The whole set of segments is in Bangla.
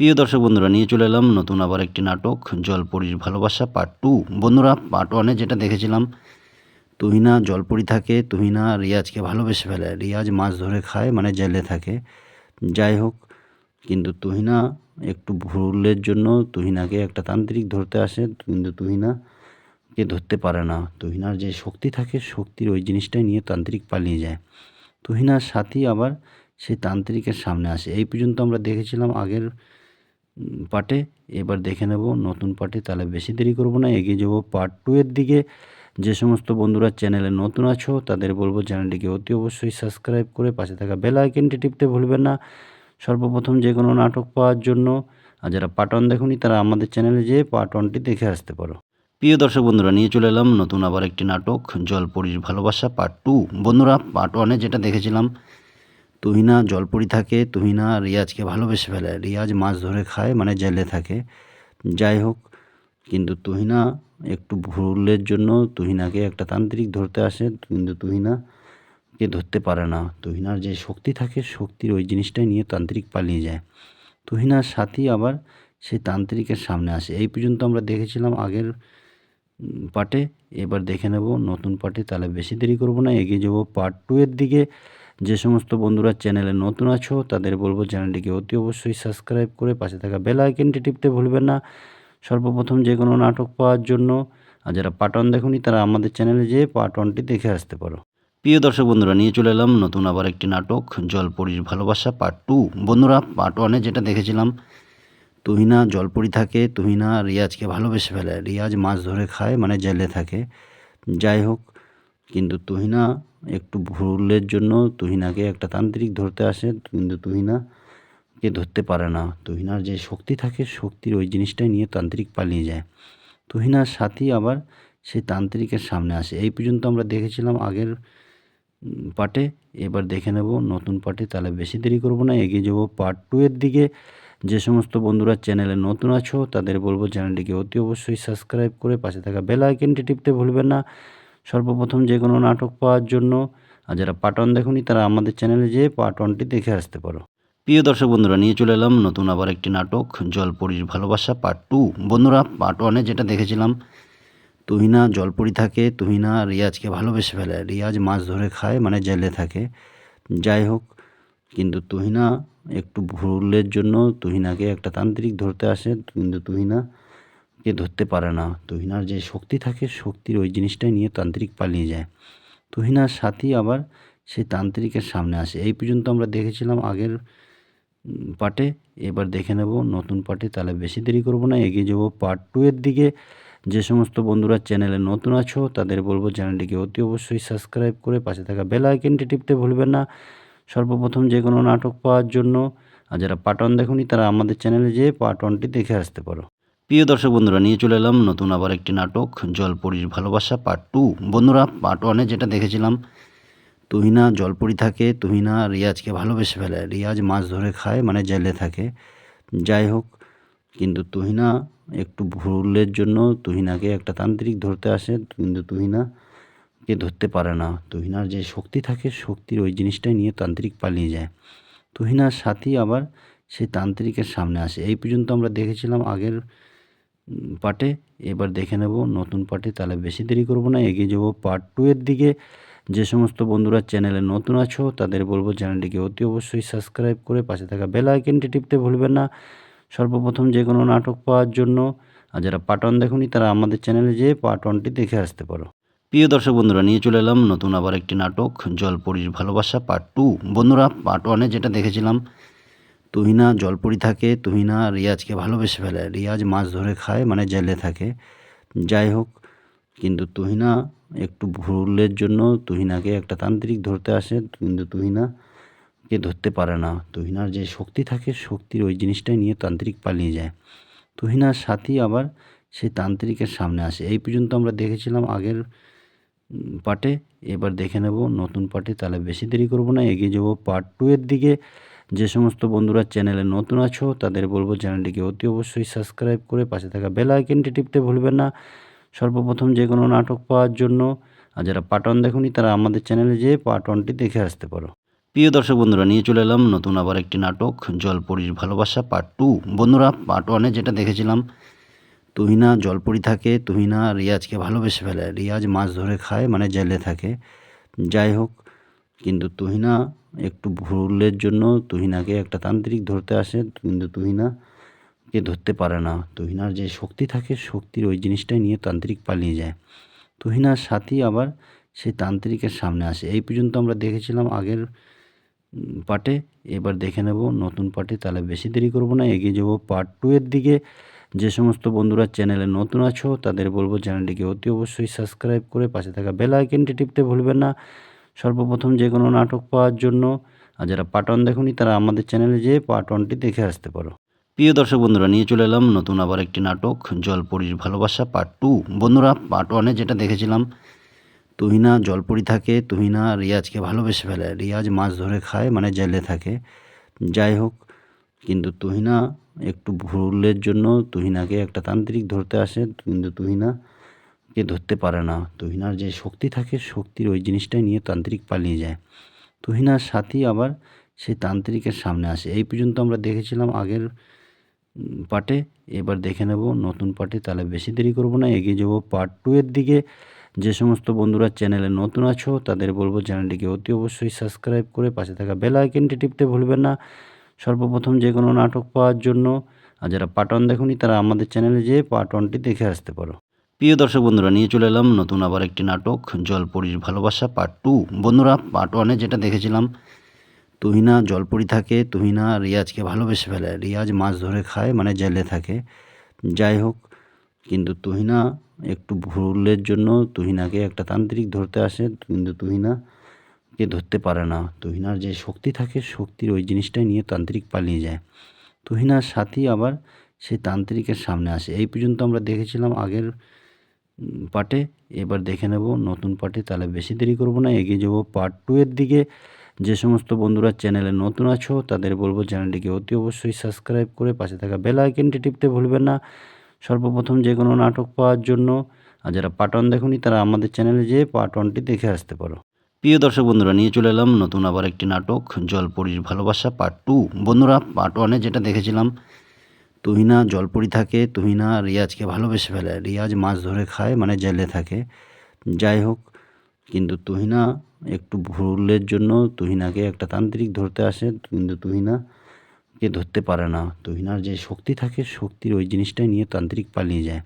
প্রিয় দর্শক বন্ধুরা, নিয়ে চলে এলাম নতুন আবার একটি নাটক, জলপরীর ভালোবাসা পার্ট টু। বন্ধুরা, পার্ট ওয়ানে যেটা দেখেছিলাম, তুহিনা জলপরি থাকে, তুহিনা রিয়াজকে ভালোবেসে ফেলে। রিয়াজ মাছ ধরে খায় মানে জেলে থাকে। যাই হোক, কিন্তু তুহিনা একটু ভুলের জন্য তুহিনাকে একটা তান্ত্রিক ধরতে আসে, কিন্তু তুহিনাকে ধরতে পারে না। তুহিনার যে শক্তি থাকে, শক্তির ওই জিনিসটাই নিয়ে তান্ত্রিক পালিয়ে যায়। তুহিনার সাথী আবার সেই তান্ত্রিকের সামনে আসে। এই পর্যন্ত আমরা দেখেছিলাম আগের পার্টে, এবার দেখে নেব নতুন পার্টে, তাহলে বেশি দেরি করব না, এগিয়ে যাব পার্ট টু এর দিকে। যে সমস্ত বন্ধুরা চ্যানেলে নতুন আছো, তাদের বলব চ্যানেলটিকে অতি অবশ্যই সাবস্ক্রাইব করে পাশে থাকা বেল আইকনটি টিপতে ভুলবেন না। সর্বপ্রথম যে কোনো নাটক পাওয়ার জন্য, আর যারা পার্ট ওয়ান দেখুনি, তারা আমাদের চ্যানেলে যেয়ে পার্ট ওয়ানটি দেখে আসতে পারো। প্রিয় দর্শক বন্ধুরা, নিয়ে চলে এলাম নতুন আবার একটি নাটক জলপরীর ভালোবাসা পার্ট টু। বন্ধুরা, পার্ট ওয়ানে যেটা দেখেছিলাম তুহিনা জলপরি থাকে, তুহিনা রিয়াজকে ভালোবেসে ফেলে। রিয়াজ মাছ ধরে খায় মানে জেলে থাকে। যাই হোক, কিন্তু তুহিনা একটু ভুলের জন্য তুহিনাকে একটা তান্ত্রিক ধরতে আসে, কিন্তু তুহিনাকে ধরতে পারে না। তুহিনার যে শক্তি থাকে, শক্তির ওই জিনিসটাই নিয়ে তান্ত্রিক পালিয়ে যায়। তুহিনার সাথী আবার সেই তান্ত্রিকের সামনে আসে। এই পর্যন্ত আমরা দেখেছিলাম আগের পার্টে এবার দেখে নেব নতুন পার্টে তাহলে বেশি দেরি করব না। এগিয়ে যাব পার্ট টু এর দিকে। যে সমস্ত বন্ধুরা চ্যানেলে নতুন আছো, তাদের বলব চ্যানেলটিকে অতি অবশ্যই সাবস্ক্রাইব করে পাশে থাকা বেল আইকনটি টিপতে ভুলবেন না। সর্বপ্রথম যে কোনো নাটক পাওয়ার জন্য, আর যারা পার্ট ওয়ান দেখুনি, তারা আমাদের চ্যানেলে যেয়ে পার্ট ওয়ানটি দেখে আসতে পারো। প্রিয় দর্শক বন্ধুরা, নিয়ে চলে এলাম নতুন আবার একটি নাটক, জলপরীর ভালোবাসা পার্ট টু। বন্ধুরা, পার্ট ওয়ানে যেটা দেখেছিলাম, তুহিনা জলপরি থাকে, তুহিনা রিয়াজকে ভালোবেসে ফেলে। রিয়াজ মাছ ধরে খায় মানে জেলে থাকে। যাই হোক, কিন্তু তুহিনা একটু ভুলের জন্য তুহিনাকে একটা তান্ত্রিক ধরতে আসে, কিন্তু তুহিনাকে ধরতে পারে না। তুহিনার যে শক্তি থাকে, শক্তির ওই জিনিসটাই নিয়ে তান্ত্রিক পালিয়ে যায়। তুহিনার সাথী আবার সেই তান্ত্রিকের সামনে আসে। এই পর্যন্ত আমরা দেখেছিলাম আগের পার্টে এবার দেখে নেব নতুন পার্টে তাহলে বেশি দেরি করব না, এগিয়ে যাব পার্ট টু এর দিকে। যে সমস্ত বন্ধুরা চ্যানেলে নতুন আছো, তাদের বলব চ্যানেলটিকে অতি অবশ্যই সাবস্ক্রাইব করে পাশে থাকা বেল আইকনটি টিপতে ভুলবেন না। সর্বপ্রথম যে কোনো নাটক পাওয়ার জন্য আর যারা পার্ট ওয়ান দেখুনি, তারা আমাদের চ্যানেলে যেয়ে পার্ট ওয়ানটি দেখে আসতে পারো। প্রিয় দর্শক বন্ধুরা, নিয়ে চলে এলাম নতুন আবার একটি নাটক, জলপরীর ভালোবাসা পার্ট টু বন্ধুরা পার্ট ওয়ানে যেটা দেখেছিলাম, তুহিনা জলপরি থাকে। তুহিনা রিয়াজকে ভালোবেসে ফেলে। রিয়াজ মাছ ধরে খায় মানে জেলে থাকে। যাই হোক, কিন্তু তুহিনা একটু ভুলের জন্য তুহিনাকে একটা তান্ত্রিক ধরতে আসে। কিন্তু তুহিনাকে ধরতে পারে না। তুহিনার যে শক্তি থাকে, শক্তির ওই জিনিসটাই নিয়ে তান্ত্রিক পালিয়ে যায়। তুহিনার সাথী আবার সেই তান্ত্রিকের সামনে আসে। এই পর্যন্ত আমরা দেখেছিলাম আগের পার্টে এবার দেখে নেব নতুন পার্টে তাহলে বেশি দেরি করব না, এগিয়ে যাব পার্ট টু এর দিকে। যে সমস্ত বন্ধুরা চ্যানেলে নতুন আছো, তাদের বলব চ্যানেলটিকে অতি অবশ্যই সাবস্ক্রাইব করে পাশে থাকা বেল আইকনটি টিপতে ভুলবেন না। সর্বপ্রথম যে কোনো নাটক পাওয়ার জন্য। আর যারা পার্ট ওয়ান দেখুনি, তারা আমাদের চ্যানেলে যেয়ে পার্ট ওয়ানটি দেখে আসতে পারো। প্রিয় দর্শক বন্ধুরা, নিয়ে চলে এলাম নতুন আবার একটি নাটক, জলপরীর ভালোবাসা পার্ট টু। বন্ধুরা, পার্ট ওয়ানে যেটা দেখেছিলাম, তুহিনা জলপরি থাকে, তুহিনা রিয়াজকে ভালোবেসে ফেলে। রিয়াজ মাছ ধরে খায় মানে জেলে থাকে। যাই হোক, কিন্তু তুহিনা একটু ভুলের জন্য তুহিনাকে একটা তান্ত্রিক ধরতে আসে, কিন্তু তুহিনাকে ধরতে পারে না। তুহিনার যে শক্তি থাকে, শক্তির ওই জিনিসটাই নিয়ে তান্ত্রিক পালিয়ে যায়। তুহিনার সাথী আবার সেই তান্ত্রিকের সামনে আসে। এই পর্যন্ত আমরা দেখেছিলাম আগের পার্টে, এবার দেখে নেব নতুন পার্টে, তাহলে বেশি দেরি করব না, এগিয়ে যাব পার্ট টু এর দিকে। যে সমস্ত বন্ধুরা চ্যানেলে নতুন আছো, তাদের বলব চ্যানেলটিকে অতি অবশ্যই সাবস্ক্রাইব করে পাশে থাকা বেল আইকনটি টিপতে ভুলবেন না। সর্বপ্রথম যে কোনো নাটক পাওয়ার জন্য, আর যারা পার্ট ওয়ান দেখুনি, তারা আমাদের চ্যানেলে যেয়ে পার্ট ওয়ানটি দেখে আসতে পারো। প্রিয় দর্শক বন্ধুরা, নিয়ে চলে এলাম নতুন আবার একটি নাটক, জলপরীর ভালোবাসা পার্ট টু। বন্ধুরা, পার্ট ওয়ানে যেটা দেখেছিলাম তুহিনা জলপরি থাকে, তুহিনা রিয়াজকে ভালোবেসে ফেলে। রিয়াজ মাছ ধরে খায় মানে জেলে থাকে। যাই হোক, কিন্তু তুহিনা একটু ভুলের জন্য তুহিনাকে একটা তান্ত্রিক ধরতে আসে, কিন্তু তুহিনাকে ধরতে পারে না। তুহিনার যে শক্তি থাকে, শক্তির ওই জিনিসটাই নিয়ে তান্ত্রিক পালিয়ে যায়। তুহিনার সাথী আবার সেই তান্ত্রিকের সামনে আসে। এই পর্যন্ত আমরা দেখেছিলাম আগের পার্টে এবার দেখে নেব নতুন পার্টে তাহলে বেশি দেরি করব না। এগিয়ে যাব পার্ট টু এর দিকে। যে সমস্ত বন্ধুরা চ্যানেলে নতুন আছো, তাদের বলব চ্যানেলটিকে অতি অবশ্যই সাবস্ক্রাইব করে পাশে থাকা বেল আইকনটি টিপতে ভুলবেন না। সর্বপ্রথম যে কোনো নাটক পাওয়ার জন্য, আর যারা পার্ট ওয়ান দেখুনি, তারা আমাদের চ্যানেলে যেয়ে পার্ট ওয়ানটি দেখে আসতে পারো। প্রিয় দর্শক বন্ধুরা, নিয়ে চলে এলাম নতুন আবার একটি নাটক, জলপরীর ভালোবাসা পার্ট টু বন্ধুরা পার্ট ওয়ানে যেটা দেখেছিলাম, তুহিনা জলপরি থাকে। তুহিনা রিয়াজকে ভালোবেসে ফেলে। রিয়াজ মাছ ধরে খায় মানে জেলে থাকে। যাই হোক, কিন্তু তুহিনা একটু ভুলের জন্য তুহিনাকে একটা তান্ত্রিক ধরতে আসে, কিন্তু তুহিনাকে ধরতে পারে না। তুহিনার যে শক্তি থাকে, শক্তির ওই জিনিসটাই নিয়ে তান্ত্রিক পালিয়ে যায়। তুহিনার সাথী আবার সেই তান্ত্রিকের সামনে আসে। এই পর্যন্ত আমরা দেখেছিলাম আগের পার্টে এবার দেখে নেব, নতুন পার্টে তাহলে বেশি দেরি করব না, এগিয়ে যাব পার্ট টু এর দিকে। যে সমস্ত বন্ধুরা চ্যানেলে নতুন আছো, তাদের বলব চ্যানেলটিকে অতি অবশ্যই সাবস্ক্রাইব করে পাশে থাকা বেল আইকনটি টিপতে ভুলবেন না। সর্বপ্রথম যে কোনো নাটক পাওয়ার জন্য, আর যারা পার্ট ওয়ান দেখুনি, তারা আমাদের চ্যানেলে যেয়ে পার্ট ওয়ানটি দেখে আসতে পারো। প্রিয় দর্শক বন্ধুরা, নিয়ে চলে এলাম নতুন আবার একটি নাটক, জলপরীর ভালোবাসা পার্ট টু। বন্ধুরা, পার্ট ওয়ানে যেটা দেখেছিলাম, তুহিনা জলপরি থাকে, তুহিনা রিয়াজকে ভালোবেসে ফেলে। রিয়াজ মাছ ধরে খায় মানে জেলে থাকে। যাই হোক, কিন্তু তুহিনা একটু ভুলের জন্য, তুহিনাকে একটা তান্ত্রিক ধরতে আসে, কিন্তু তুহিনাকে ধরতে পারে না। তুহিনার যে শক্তি থাকে, শক্তির ওই জিনিসটাই নিয়ে তান্ত্রিক পালিয়ে যায়। তুহিনার সাথী আবার সেই তান্ত্রিকের সামনে আসে। এই পর্যন্ত আমরা দেখেছিলাম আগের পার্টে এবার দেখে নেব নতুন পার্টে তাহলে বেশি দেরি করব না, এগিয়ে যাব পার্ট টু এর দিকে। যে সমস্ত বন্ধুরা চ্যানেলে নতুন আছো, তাদের বলব চ্যানেলটিকে অতি অবশ্যই সাবস্ক্রাইব করে পাশে থাকা বেল আইকনটি টিপতে ভুলবেন না। সর্বপ্রথম যে কোনো নাটক পাওয়ার জন্য। আর যারা পার্ট ওয়ান দেখুনি, তারা আমাদের চ্যানেলে যেয়ে পার্ট ওয়ানটি দেখে আসতে পারো। প্রিয় দর্শক বন্ধুরা, নিয়ে চলে এলাম নতুন আবার একটি নাটক, জলপরীর ভালোবাসা পার্ট টু। বন্ধুরা, পার্ট ওয়ানে যেটা দেখেছিলাম, তুহিনা জলপরি থাকে, তুহিনা রিয়াজকে ভালোবেসে ফেলে। রিয়াজ মাছ ধরে খায় মানে জেলে থাকে। যাই হোক, কিন্তু তুহিনা একটু ভুলের জন্য তুহিনাকে একটা তান্ত্রিক ধরতে আসে, কিন্তু তুহিনাকে ধরতে পারে না। তুহিনার যে শক্তি থাকে, শক্তির ওই জিনিসটাই নিয়ে তান্ত্রিক পালিয়ে যায়। তুহিনার সাথী আবার সেই তান্ত্রিকের সামনে আসে। এই পর্যন্ত আমরা দেখেছিলাম আগের পার্টে এবার দেখে নেব নতুন পার্টে তাহলে বেশি দেরি করব না, এগিয়ে যাব পার্ট টু এর দিকে। যে সমস্ত বন্ধুরা চ্যানেলে নতুন আছো, তাদের বলব চ্যানেলটিকে অতি অবশ্যই সাবস্ক্রাইব করে পাশে থাকা বেল আইকনটি টিপতে ভুলবেন না। সর্বপ্রথম যে কোনো নাটক পাওয়ার জন্য, আর যারা পার্ট ওয়ান দেখুনি, তারা আমাদের চ্যানেলে যেয়ে পার্ট ওয়ানটি দেখে আসতে পারো। প্রিয় দর্শক বন্ধুরা, নিয়ে চলে এলাম নতুন আবার একটি নাটক, জলপরীর ভালোবাসা পার্ট টু বন্ধুরা পার্ট ওয়ানে যেটা দেখেছিলাম তুহিনা জলপরি থাকে, তুহিনা রিয়াজকে ভালোবেসে ফেলে। রিয়াজ মাছ ধরে খায় মানে জেলে থাকে। যাই হোক, কিন্তু তুহিনা একটু ভুলের জন্য তুহিনাকে একটা তান্ত্রিক ধরতে আসে, কিন্তু তুহিনাকে ধরতে পারে না। তুহিনার যে শক্তি থাকে, শক্তির ওই জিনিসটাই নিয়ে তান্ত্রিক পালিয়ে যায়।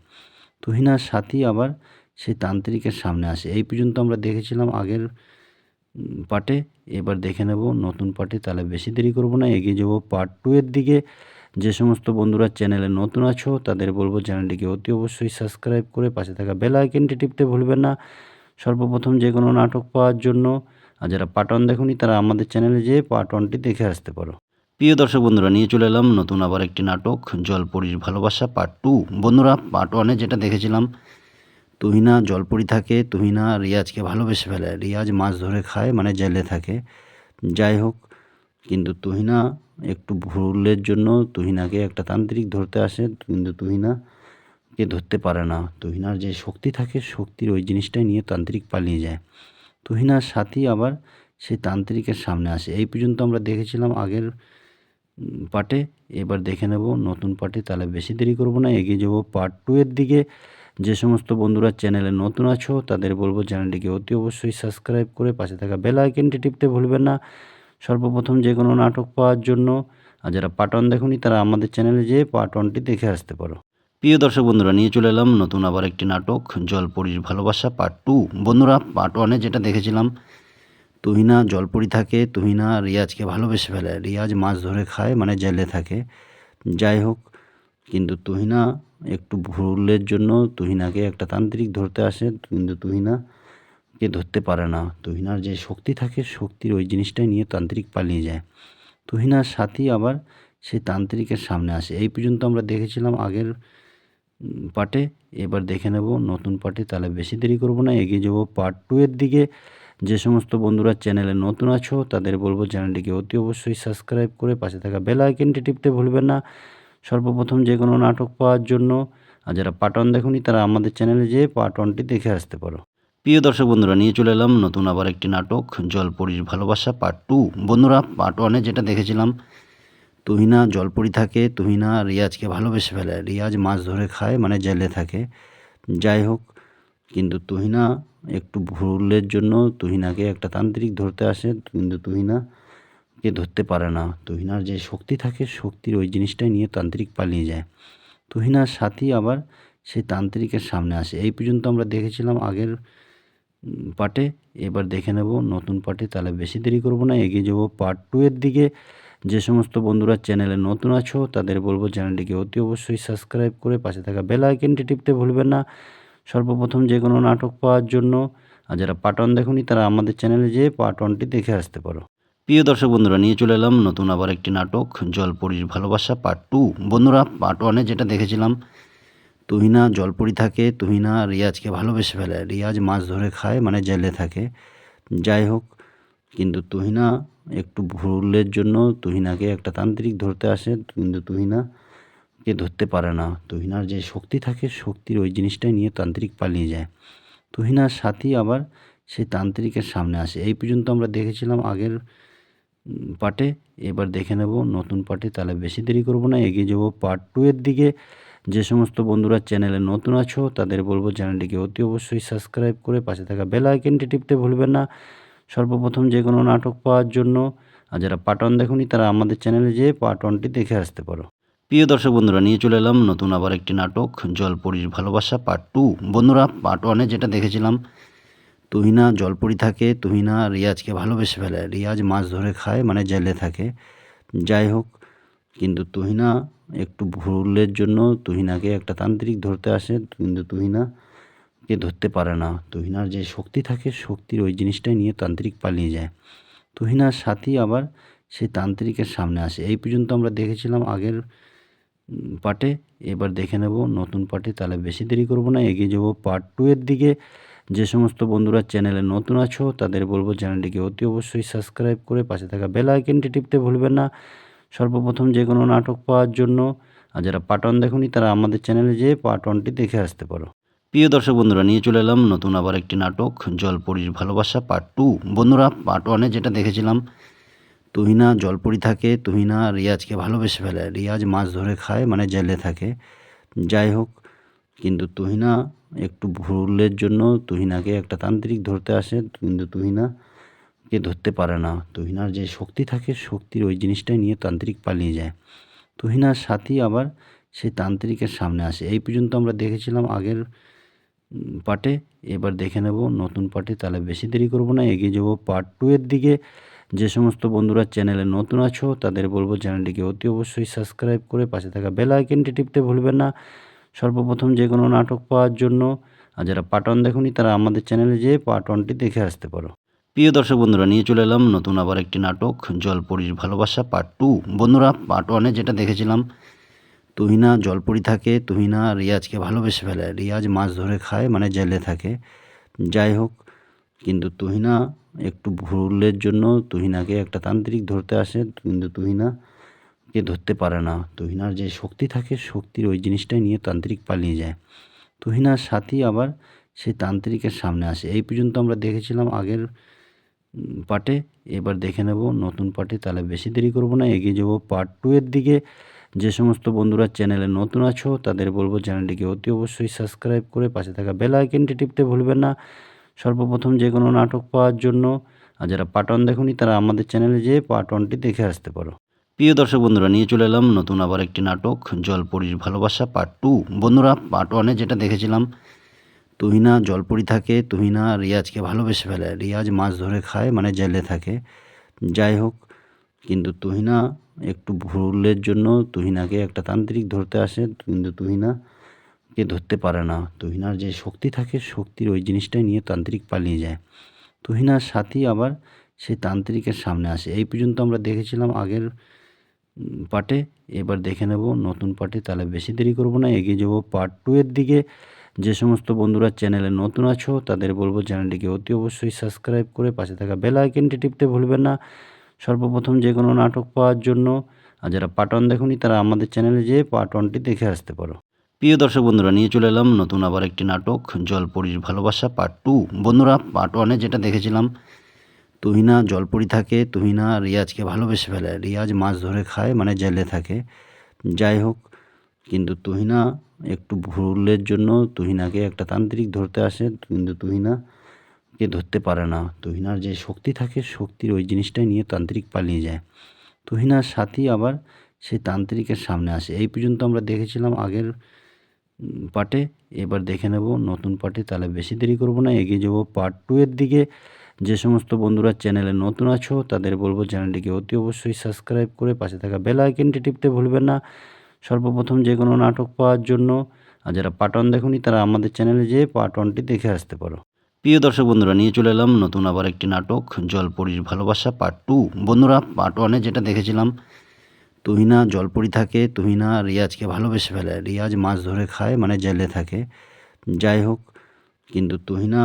তুহিনার সাথী আবার সেই তান্ত্রিকের সামনে আসে। এই পর্যন্ত আমরা দেখেছিলাম আগের পার্টে এবার দেখে নেব নতুন পার্টে তাহলে বেশি দেরি করব না। এগিয়ে যাব পার্ট টু এর দিকে। যে সমস্ত বন্ধুরা চ্যানেলে নতুন আছো, তাদের বলব চ্যানেলটিকে অতি অবশ্যই সাবস্ক্রাইব করে পাশে থাকা বেল আইকনটি টিপতে ভুলবেন না। সর্বপ্রথম যে কোনো নাটক পাওয়ার জন্য, আর যারা পার্ট ওয়ান দেখুনি, তারা আমাদের চ্যানেলে যেয়ে পার্ট ওয়ানটি দেখে আসতে পারো। প্রিয় দর্শক বন্ধুরা, নিয়ে চলে এলাম নতুন আবার একটি নাটক, জলপরীর ভালোবাসা পার্ট টু বন্ধুরা পার্ট ওয়ানে যেটা দেখেছিলাম, তুহিনা জলপরি থাকে, তুহিনা রিয়াজকে ভালোবেসে ফেলে। রিয়াজ মাছ ধরে খায় মানে জেলে থাকে। যাই হোক কিন্তু তুহিনা একটু ভুলের জন্য তুহিনাকে একটা তান্ত্রিক ধরতে আসে, কিন্তু তুহিনাকে ধরতে পারে না। তুহিনার যে শক্তি থাকে, শক্তির ওই জিনিসটাই নিয়ে তান্ত্রিক পালিয়ে যায়। তুহিনার সাথী আবার সেই তান্ত্রিকের সামনে আসে। এই পর্যন্ত আমরা দেখেছিলাম আগের পার্টে এবার দেখে নেব নতুন পার্টে তাহলে বেশি দেরি করব না, এগিয়ে যাব পার্ট টু এর দিকে। যে সমস্ত বন্ধুরা চ্যানেলে নতুন আছো, তাদের বলব চ্যানেলটিকে অতি অবশ্যই সাবস্ক্রাইব করে পাশে থাকা বেল আইকনটি টিপতে ভুলবেন না। সর্বপ্রথম যে কোনো নাটক পাওয়ার জন্য, আর যারা পার্ট ওয়ান দেখুনি, তারা আমাদের চ্যানেলে যেয়ে পার্ট ওয়ানটি দেখে আসতে পারো। প্রিয় দর্শক বন্ধুরা, নিয়ে চলে এলাম নতুন আবার একটি নাটক, জলপরীর ভালোবাসা পার্ট টু। বন্ধুরা, পার্ট ওয়ানে যেটা দেখেছিলাম, তুহিনা জলপরি থাকে, তুহিনা রিয়াজকে ভালোবেসে ফেলে। রিয়াজ মাছ ধরে খায় মানে জেলে থাকে। যাই হোক, কিন্তু তুহিনা একটু ভুলের জন্য, তুহিনাকে একটা তান্ত্রিক ধরতে আসে, কিন্তু তুহিনাকে ধরতে পারে না। তুহিনার যে শক্তি থাকে, শক্তির ওই জিনিসটাই নিয়ে তান্ত্রিক পালিয়ে যায়। তুহিনার সাথী আবার সেই তান্ত্রিকের সামনে আসে। এই পর্যন্ত আমরা দেখেছিলাম আগের পার্টে এবার দেখে নেব নতুন পার্টে তাহলে বেশি দেরি করব না, এগিয়ে যাব পার্ট টু এর দিকে। যে সমস্ত বন্ধুরা চ্যানেলে নতুন আছো, তাদের বলব চ্যানেলটিকে অতি অবশ্যই সাবস্ক্রাইব করে পাশে থাকা বেল আইকনটি টিপতে ভুলবেন না। সর্বপ্রথম যে কোনো নাটক পাওয়ার জন্য। আর যারা পার্ট ওয়ান দেখুনি, তারা আমাদের চ্যানেলে যেয়ে পার্ট ওয়ানটি দেখে আসতে পারো। প্রিয় দর্শক বন্ধুরা, নিয়ে চলে এলাম নতুন আবার একটি নাটক, জলপরীর ভালোবাসা পার্ট টু। বন্ধুরা, পার্ট ওয়ানে যেটা দেখেছিলাম, তুহিনা জলপরি থাকে, তুহিনা রিয়াজকে ভালোবেসে ফেলে। রিয়াজ মাছ ধরে খায় মানে জেলে থাকে। যাই হোক, কিন্তু তুহিনা একটু ভুলের জন্য তুহিনাকে একটা তান্ত্রিক ধরতে আসে, কিন্তু তুহিনাকে ধরতে পারে না। তুহিনার যে শক্তি থাকে, শক্তির ওই জিনিসটাই নিয়ে তান্ত্রিক পালিয়ে যায়। তুহিনার সাথী আবার সেই তান্ত্রিকের সামনে আসে। এই পর্যন্ত আমরা দেখেছিলাম আগের পার্টে। এবার দেখে নেব নতুন পার্টে, তাহলে বেশি দেরি করব না, এগিয়ে যাব পার্ট টু এর দিকে। যে সমস্ত বন্ধুরা চ্যানেলে নতুন আছো, তাদের বলব চ্যানেলটিকে অতি অবশ্যই সাবস্ক্রাইব করে পাশে থাকা বেল আইকনটি টিপতে ভুলবেন না। সর্বপ্রথম যে কোনো নাটক পাওয়ার জন্য, আর যারা পার্ট ওয়ান দেখুনি, তারা আমাদের চ্যানেলে যেয়ে পার্ট ওয়ানটি দেখে আসতে পারো। প্রিয় দর্শক বন্ধুরা, নিয়ে চলে এলাম নতুন আবার একটি নাটক, জলপরীর ভালোবাসা পার্ট টু। বন্ধুরা, পার্ট ওয়ানে যেটা দেখেছিলাম তুহিনা জলপরি থাকে, তুহিনা রিয়াজকে ভালোবেসে ফেলে। রিয়াজ মাছ ধরে খায় মানে জেলে থাকে। যাই হোক, কিন্তু তুহিনা একটু ভুলের জন্য তুহিনাকে একটা তান্ত্রিক ধরতে আসে, কিন্তু তুহিনাকে ধরতে পারে না। তুহিনার যে শক্তি থাকে, শক্তির ওই জিনিসটাই নিয়ে তান্ত্রিক পালিয়ে যায়। তুহিনার সাথী আবার সেই তান্ত্রিকের সামনে আসে। এই পর্যন্ত আমরা দেখেছিলাম আগের পার্টে এবার দেখে নেব নতুন পার্টে তাহলে বেশি দেরি করব না। এগিয়ে যাব পার্ট টু এর দিকে। যে সমস্ত বন্ধুরা চ্যানেলে নতুন আছো, তাদের বলব চ্যানেলটিকে অতি অবশ্যই সাবস্ক্রাইব করে পাশে থাকা বেল আইকনটি টিপতে ভুলবেন না। সর্বপ্রথম যে কোনো নাটক পাওয়ার জন্য, আর যারা পার্ট ওয়ান দেখুনি, তারা আমাদের চ্যানেলে যেয়ে পার্ট ওয়ানটি দেখে আসতে পারো। প্রিয় দর্শক বন্ধুরা, নিয়ে চলে এলাম নতুন আবার একটি নাটক, জলপরীর ভালোবাসা পার্ট টু। বন্ধুরা, পার্ট ওয়ানে যেটা দেখেছিলাম, তুহিনা জলপরি থাকে, তুহিনা রিয়াজকে ভালোবেসে ফেলে। রিয়াজ মাছ ধরে খায় মানে জেলে থাকে। যাই হোক, কিন্তু তুহিনা একটু ভুলের জন্য তুহিনাকে একটা তান্ত্রিক ধরতে আসে, কিন্তু তুহিনাকে ধরতে পারে না। তুহিনার যে শক্তি থাকে, শক্তির ওই জিনিসটাই নিয়ে তান্ত্রিক পালিয়ে যায়। তুহিনার সাথী আবার সেই তান্ত্রিকের সামনে আসে। এই পর্যন্ত আমরা দেখেছিলাম আগের পার্টে এবার দেখে নেব নতুন পার্টে তাহলে বেশি দেরি করব না, এগিয়ে যাব পার্ট টু এর দিকে। যে সমস্ত বন্ধুরা চ্যানেলে নতুন আছো, তাদের বলব চ্যানেলটিকে অতি অবশ্যই সাবস্ক্রাইব করে পাশে থাকা বেল আইকনটি টিপতে ভুলবেন না। সর্বপ্রথম যে কোনো নাটক পাওয়ার জন্য, আর যারা পার্ট ওয়ান দেখুনি, তারা আমাদের চ্যানেলে যেয়ে পার্ট ওয়ানটি দেখে আসতে পারো। প্রিয় দর্শক বন্ধুরা, নিয়ে চলে এলাম নতুন আবার একটি নাটক, জলপরীর ভালোবাসা পার্ট টু বন্ধুরা পার্ট ওয়ানে যেটা দেখেছিলাম, তুহিনা জলপরি থাকে। তুহিনা রিয়াজকে ভালোবেসে ফেলে। রিয়াজ মাছ ধরে খায় মানে জেলে থাকে। যাই হোক, কিন্তু তুহিনা একটু ভুলের জন্য, তুহিনাকে একটা তান্ত্রিক ধরতে আসে। কিন্তু তুহিনাকে ধরতে পারে না। তুহিনার যে শক্তি থাকে, শক্তির ওই জিনিসটাই নিয়ে তান্ত্রিক পালিয়ে যায়। তুহিনার সাথী আবার সেই তান্ত্রিকের সামনে আসে। এই পর্যন্ত আমরা দেখেছিলাম আগের পার্টে এবার দেখে নেব নতুন পার্টে তাহলে বেশি দেরি করব না, এগিয়ে যাব পার্ট টু এর দিকে। যে সমস্ত বন্ধুরা চ্যানেলে নতুন আছো, তাদের বলব চ্যানেলটিকে অতি অবশ্যই সাবস্ক্রাইব করে পাশে থাকা বেল আইকনটি টিপতে ভুলবেন না। সর্বপ্রথম যে কোনো নাটক পাওয়ার জন্য। আর যারা পার্ট ওয়ান দেখুনি, তারা আমাদের চ্যানেলে যেয়ে পার্ট ওয়ানটি দেখে আসতে পারো। প্রিয় দর্শক বন্ধুরা, নিয়ে চলে এলাম নতুন আবার একটি নাটক, জলপরীর ভালোবাসা পার্ট টু। বন্ধুরা, পার্ট ওয়ানে যেটা দেখেছিলাম, তুহিনা জলপরি থাকে, তুহিনা রিয়াজকে ভালোবেসে ফেলে। রিয়াজ মাছ ধরে খায় মানে জেলে থাকে। যাই হোক, কিন্তু তুহিনা একটু ভুলের জন্য তুহিনাকে একটা তান্ত্রিক ধরতে আসে, কিন্তু তুহিনাকে ধরতে পারে না। তুহিনার যে শক্তি থাকে, শক্তির ওই জিনিসটাই নিয়ে তান্ত্রিক পালিয়ে যায়। তুহিনার সাথী আবার সেই তান্ত্রিকের সামনে আসে। এই পর্যন্ত আমরা দেখেছিলাম আগের পার্টে। এবার দেখে নেব নতুন পার্টে, তাহলে বেশি দেরি করব না, এগিয়ে যাব পার্ট টু এর দিকে। যে সমস্ত বন্ধুরা চ্যানেলে নতুন আছো, তাদের বলব চ্যানেলটিকে অতি অবশ্যই সাবস্ক্রাইব করে পাশে থাকা বেল আইকনটি টিপতে ভুলবেন না। সর্বপ্রথম যে কোনো নাটক পাওয়ার জন্য, আর যারা পার্ট ওয়ান দেখুনি, তারা আমাদের চ্যানেলে যেয়ে পার্ট ওয়ানটি দেখে আসতে পারো। প্রিয় দর্শক বন্ধুরা, নিয়ে চলে এলাম নতুন আবার একটি নাটক, জলপরীর ভালোবাসা পার্ট টু। বন্ধুরা, পার্ট ওয়ানে যেটা দেখেছিলাম তুহিনা জলপরি থাকে। তুহিনা রিয়াজকে ভালোবেসে ফেলে। রিয়াজ মাছ ধরে খায় মানে জেলে থাকে। যাই হোক, কিন্তু তুহিনা একটু ভুলের জন্য তুহিনাকে একটা তান্ত্রিক ধরতে আসে, কিন্তু তুহিনাকে ধরতে পারে না। তুহিনার যে শক্তি থাকে, শক্তির ওই জিনিসটাই নিয়ে তান্ত্রিক পালিয়ে যায়। তুহিনার সাথী আবার সেই তান্ত্রিকের সামনে আসে। এই পর্যন্ত আমরা দেখেছিলাম আগের পার্টে এবার দেখে নেব নতুন পার্টে তাহলে বেশি দেরি করব না। এগিয়ে যাব পার্ট টু এর দিকে। যে সমস্ত বন্ধুরা চ্যানেলে নতুন আছো, তাদের বলব চ্যানেলটিকে অতি অবশ্যই সাবস্ক্রাইব করে পাশে থাকা বেল আইকনটি টিপতে ভুলবেন না। সর্বপ্রথম যে কোনো নাটক পাওয়ার জন্য, আর যারা পার্ট ওয়ান দেখুনি, তারা আমাদের চ্যানেলে যেয়ে পার্ট ওয়ানটি দেখে আসতে পারো। প্রিয় দর্শক বন্ধুরা, নিয়ে চলে এলাম নতুন আবার একটি নাটক, জলপরীর ভালোবাসা পার্ট টু বন্ধুরা পার্ট ওয়ানে যেটা দেখেছিলাম, তুহিনা জলপরি থাকে। তুহিনা রিয়াজকে ভালোবেসে ফেলে। রিয়াজ মাছ ধরে খায় মানে জেলে থাকে। যাই হোক, কিন্তু তুহিনা একটু ভুলের জন্য তুহিনাকে একটা তান্ত্রিক ধরতে আসে, কিন্তু তুহিনাকে ধরতে পারে না। তুহিনার যে শক্তি থাকে, শক্তির ওই জিনিসটাই নিয়ে তান্ত্রিক পালিয়ে যায়। তুহিনার সাথী আবার সেই তান্ত্রিকের সামনে আসে। এই পর্যন্ত আমরা দেখেছিলাম আগের পার্টে এবার দেখে নেব নতুন পার্টে তাহলে বেশি দেরি করব না, এগিয়ে যাব পার্ট টু এর দিকে। যে সমস্ত বন্ধুরা চ্যানেলে নতুন আছো, তাদের বলব চ্যানেলটিকে অতি অবশ্যই সাবস্ক্রাইব করে পাশে থাকা বেল আইকনটি টিপতে ভুলবেন না। সর্বপ্রথম যে কোনো নাটক পাওয়ার জন্য, আর যারা পার্ট ওয়ান দেখুনি, তারা আমাদের চ্যানেলে যেয়ে পার্ট ওয়ানটি দেখে আসতে পারো। প্রিয় দর্শক বন্ধুরা, নিয়ে চলে এলাম নতুন আবার একটি নাটক, জলপরীর ভালোবাসা পার্ট টু বন্ধুরা পার্ট ওয়ানে যেটা দেখেছিলাম, তুহিনা জলপরি থাকে। তুহিনা রিয়াজকে ভালোবেসে ফেলে। রিয়াজ মাছ ধরে খায় মানে জেলে থাকে। যাই হোক, কিন্তু তুহিনা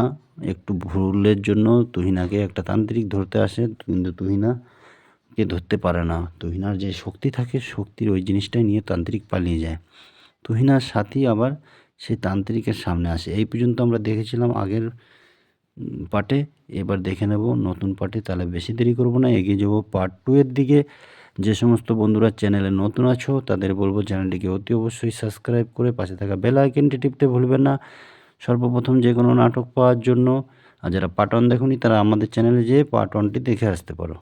একটু ভুলের জন্য, তুহিনাকে একটা তান্ত্রিক ধরতে আসে। কিন্তু তুহিনাকে ধরতে পারে না। তুহিনার যে শক্তি থাকে, শক্তির ওই জিনিসটাই নিয়ে তান্ত্রিক পালিয়ে যায়। তুহিনার সাথী আবার সেই তান্ত্রিকের সামনে আসে। এই পর্যন্ত আমরা দেখেছিলাম আগের পার্টে এবার দেখে নেব নতুন পার্টে তাহলে বেশি দেরি করব না, এগিয়ে যাব পার্ট টু এর দিকে। যে সমস্ত বন্ধুরা চ্যানেলে নতুন আছো, তাদের বলব চ্যানেলটিকে অতি অবশ্যই সাবস্ক্রাইব করে পাশে থাকা বেল আইকনটি টিপতে ভুলবেন না। সর্বপ্রথম যে কোনো নাটক পাওয়ার জন্য। আর যারা পার্ট ওয়ান দেখুনি, তারা আমাদের চ্যানেলে যেয়ে পার্ট ওয়ানটি দেখে আসতে পারো।